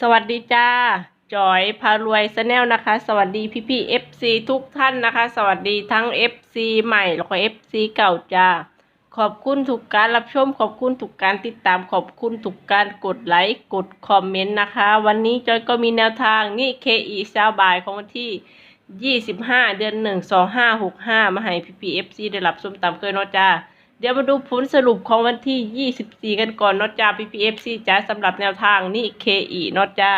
สวัสดีจ้าจอยพารวยสแนลนะคะ สวัสดีพี่พี่เอฟซีทุกท่านนะคะ สวัสดีทั้ง FC ใหม่แล้วก็ FC เก่าจ้าขอบคุณทุกการรับชม ขอบคุณทุกการติดตามขอบคุณทุกการกดไลค์กดคอมเมนต์นะคะ วันนี้จอยก็มีแนวทางนี่ KE เช้าบ่ายของวันที่ 25 เดือน 1 2565 มาให้พี่พี่ FC ได้รับชมตามเคยเนาะจ้า เดี๋ยวมาดูผลสรุปของวันที่ 24 กันก่อนนาะจ้า PPFC จ้าสำหรับแนวทางนี่ KE นาะจ้า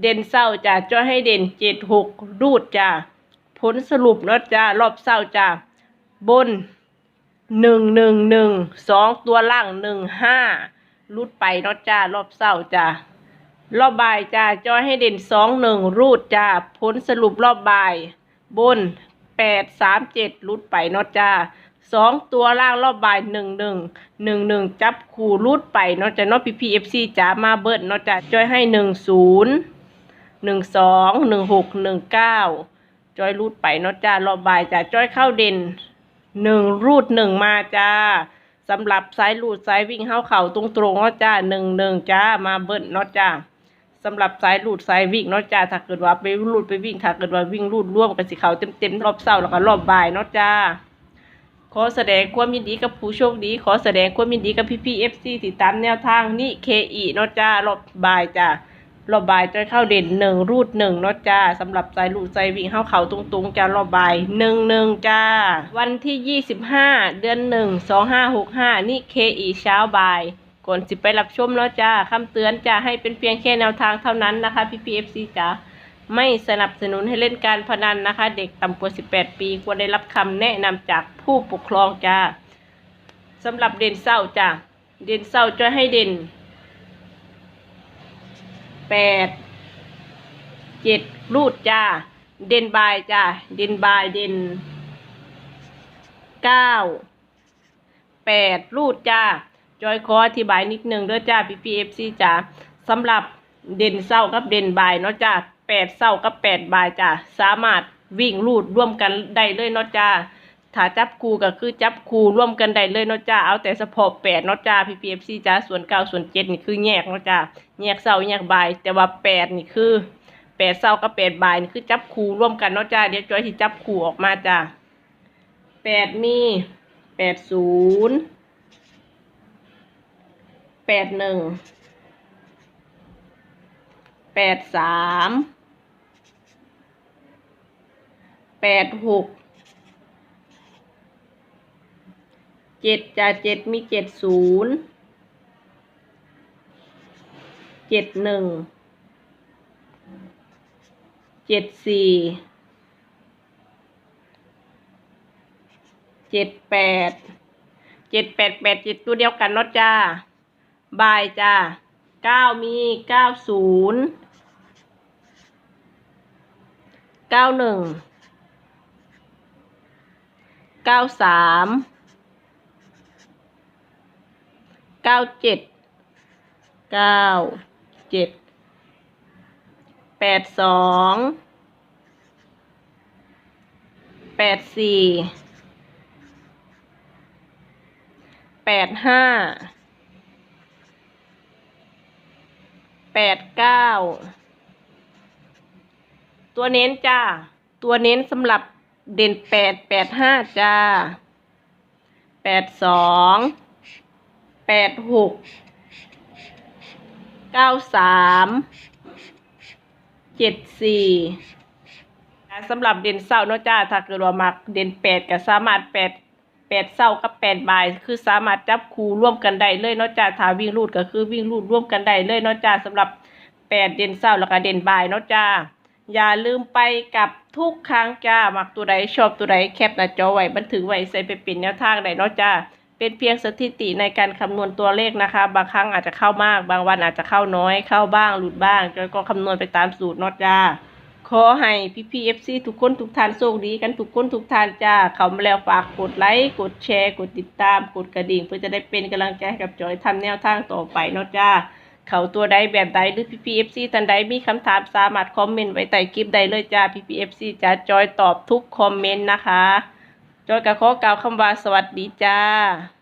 เด่นเศร้าจ้าจ้อยให้เด่น 76 รูดจ้า ผลสรุปนาะจ้ารอบเศร้าจ้า บน 111 2 ตัวล่าง 15รูดไปนาะจ้ารอบเศร้าจ้ารอบบ่ายจ้าจ้อยให้เด่น 21 รูดจ้า ผลสรุปรอบบ่าย บน 8 3 7รูดไปนาะจ้า สองตัวล่างรอบบ่ายหนึ่งหนึ่งหนึ่งหนึ่งจับคู่รูดไปเนาะจะเนาะพีพีเอฟซีจ๋ามาเบิดเนาะจะจอยให้หนึ่งศูนย์หนึ่งสองหนึ่งหกหนึ่งเก้าจอยรูดไปเนาะจ้ารอบบ่ายจ้าจอยเข้าเด่นหนึ่งรูดหนึ่งมาจ้าสำหรับสายรูดสายวิ่งเข้าเข่าตรงตรงเนาะจ้าหนึ่งหนึ่งจ้ามาเบิดเนาะจ้าสำหรับสายรูดสายวิ่งเนาะจ้าถ้าเกิดว่าไปรูดไปวิ่งถ้าเกิดว่าวิ่งรูดร่วมกันสิเขาเต็มเต็มรอบเสาร์แล้วก็รอบบ่ายเนาะจ้า ขอแสดงความยินดีกับผู้โชคดี ขอแสดงความยินดีกับพี่พี่เอฟซีติดตามแนวทางนี่เคอีเนาะจ้ารอบบายจ้ารอบบายจะเข้าเด่นหนึ่งรูดหนึ่งเนาะจ้าสำหรับสายรูดสายวิ่งเข้าเขาตรงๆจ้ารอบบายหนึ่งหนึ่งจ้า วันที่ยี่สิบห้าเดือนหนึ่งสองห้าหกห้านี่เคอีเช้าบ่ายก่อนสิไปรับชมเนาจ้าคำเตือนจะให้เป็นเพียงแค่แนวทางเท่านั้นนะคะพี่พีเอฟซีจ้า ไม่สนับสนุนให้เล่นการพนันนะคะ เด็กต่ำกว่า 18 ปีควรได้รับคำแนะนำจากผู้ปกครองจ้าสำหรับเด่นเศร้าจ้าเด่นเศร้าจะให้เด่น 8 7 รูดจ้า เด่นบายจ้า เด่นบายเด่น 9 8 รูดจ้า จอยขออธิบายนิดนึงเด้อจ้า PPFC จ้าสำหรับเด่นเศร้ากับเด่นบายเนาะจ้า แปดเศร้ากับแปดบายจ้าสามารถวิ่งรูดร่วมกันได้เลยเนาะจ้าถ้าจับคู่ก็คือจับคู่ร่วมกันได้เลยเนาะจ้าเอาแต่เฉพาะแปดเนาะจ้า PPFC จ้าส่วนเก้าส่วนเจ็ดนี่คือแยกเนาะจ้าแยกเศร้าแยกบาย แต่ว่าแปดนี่คือแปดเศร้ากับแปดบายนี่คือจับคู่ร่วมกันเนาะจ้าเดี๋ยวจอยที่จับคู่ออกมาจ้าแปดมีแปดศูนย์แปดหนึ่งแปดสาม แปดหกเจ็ดจ้าเจ็ดมีเจ็ดศูนย์เจ็ดหนึ่งเจ็ดสี่เจ็ดแปดเจ็ดแปดแปดเจ็ดตัวเดียวกันเนาะจ้าบายจ้าเก้ามีเก้าศูนย์เก้าหนึ่ง เก้าสามเก้าเจ็ดเก้าเจ็ดแปดสองแปดสี่แปดห้าแปดเก้าตัวเน้นจ้า ตัวเน้นสำหรับ เด่นแปดแปดห้าจ้าแปดสองแปดหกเก้าสามเจ็ดสี่สำหรับเด่นเศร้าเนาะจ้าถ้าเกิดว่ามักเด่นแปดก็สามารถแปดแปดเศร้ากับแปดบาย คือสามารถจับคู่ร่วมกันได้เลยเนาะจ้าถ้าวิ่งรูดก็คือวิ่งรูดร่วมกันได้เลยเนาะจ้าสำหรับแปดเด่นเศร้าแล้วก็เด่นบายเนาะจ้า อย่าลืมไปกับทุกครั้งจ้ามักตัวใดชอบตัวใดแคปหน้าจอไว้บันทึกไว้ใส่ไปเป็นแนวทางได้เนาะจ้าเป็นเพียงสถิติในการคำนวณตัวเลขนะคะ บางครั้งอาจจะเข้ามาก บางวันอาจจะเข้าน้อย เข้าบ้าง หลุดบ้างจอยก็คำนวณไปตามสูตรเนาะจ้าขอให้พี่พีเอฟซีทุกคนทุกท่านโชคดีกันทุกคนทุกท่านจ้าเขามาแล้วฝากกดไลค์ กดแชร์ กดติดตาม กดกระดิ่ง เพื่อจะได้เป็นกำลังใจให้กับจอยทำแนวทางต่อไปเนาะจ้า เขาตัวใดแบบใดหรือ PPFC ท่านใดมีคำถามสามารถคอมเมนต์ไว้ใต้คลิปใดเลยจ้า PPFC จะจอยตอบทุกคอมเมนต์นะคะ จอยก็ขอกล่าวคำว่าสวัสดีจ้า